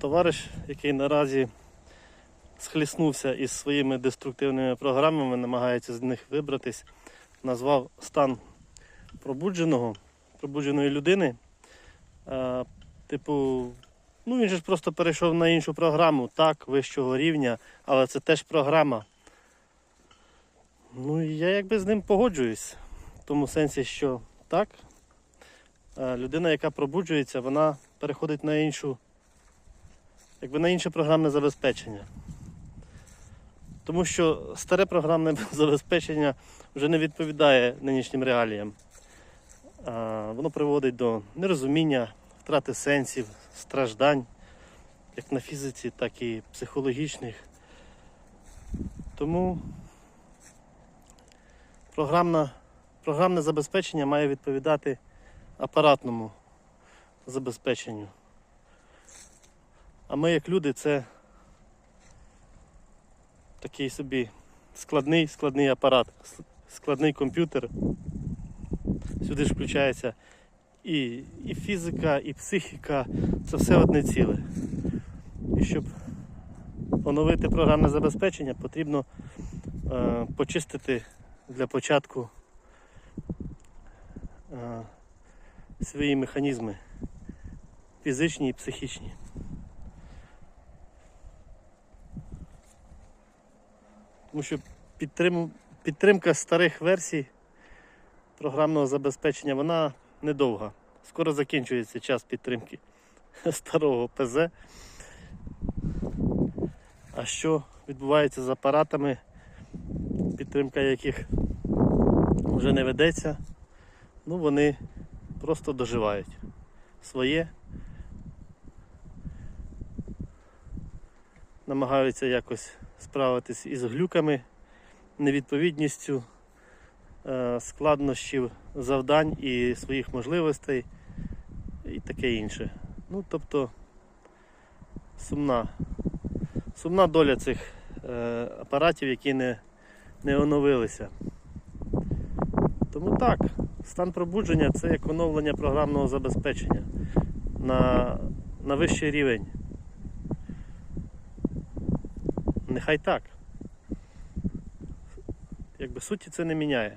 товариш, який наразі схліснувся із своїми деструктивними програмами, намагається з них вибратись, назвав стан пробудженого, пробудженої людини. Типу, ну він же ж просто перейшов на іншу програму, так, вищого рівня, але це теж програма. Ну я якби з ним погоджуюсь. В тому сенсі, що так, людина, яка пробуджується, вона переходить на іншу, якби на інше програмне забезпечення. Тому що старе програмне забезпечення вже не відповідає нинішнім реаліям. Воно приводить до нерозуміння, втрати сенсів, страждань, як на фізиці, так і психологічних. Тому програмна, програмне забезпечення має відповідати апаратному забезпеченню. А ми, як люди, це такий собі складний, складний апарат, складний комп'ютер. Сюди ж включається і, і фізика, і психіка, це все одне ціле. І щоб оновити програмне забезпечення, потрібно е, почистити для початку е, свої механізми фізичні і психічні. Тому що підтрим... підтримка старих версій програмного забезпечення вона недовга. Скоро закінчується час підтримки старого ПЗ. А що відбувається з апаратами, підтримка яких вже не ведеться, ну вони просто доживають своє, намагаються якось справитись із глюками, невідповідністю е, складнощів завдань і своїх можливостей і таке інше. Ну, тобто сумна, сумна доля цих е, апаратів, які не, не оновилися. Тому так, стан пробудження це як оновлення програмного забезпечення на, на вищий рівень. Нехай так. Якби суті це не міняє.